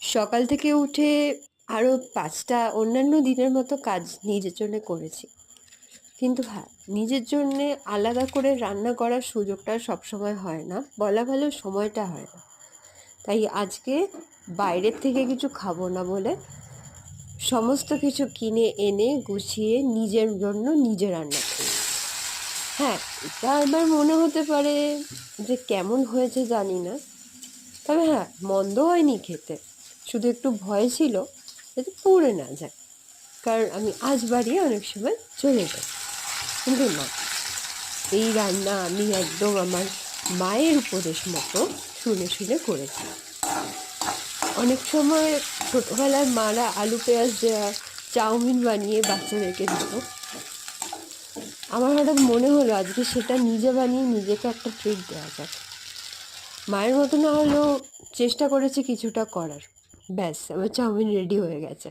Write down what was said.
সকাল থেকে উঠে আরও পাঁচটা, অন্যান্য দিনের মতো কাজ নিজের জন্যে করেছি। কিন্তু হ্যাঁ নিজের জন্যে আলাদা করে রান্না করার সুযোগটা সবসময় হয় না, বলা ভালো সময়টা হয় না। তাই আজকে বাইরের থেকে কিছু খাব না বলে সমস্ত কিছু কিনে এনে গুছিয়ে নিজের জন্য নিজে রান্না করি। হ্যাঁ এটা এবার মনে হতে পারে যে কেমন হয়েছে জানি না। তবে হ্যাঁ মন্দ হয়নি খেতে। শুধু একটু ভয় ছিল যাতে পুড়ে না যায়। কারণ আমি আজ বাড়িয়ে অনেক সময় চলে যাই। কিন্তু না, এই রান্না আমি একদম আমার মায়ের উপদেশ মতো শুনে শুনে করেছি। অনেক সময় ছোটোবেলায় মারা আলু, পেঁয়াজ দেওয়া চাউমিন বানিয়ে বাচ্চাদেরকে দিত। আমার হঠাৎ মনে হলো আজকে সেটা নিজে বানিয়ে নিজেকে একটা ট্রিট দেওয়া যাক। মায়ের মতো না হলেও চেষ্টা করেছি কিছুটা করার। ব্যাস আমার চাউমিন রেডি হয়ে গেছে।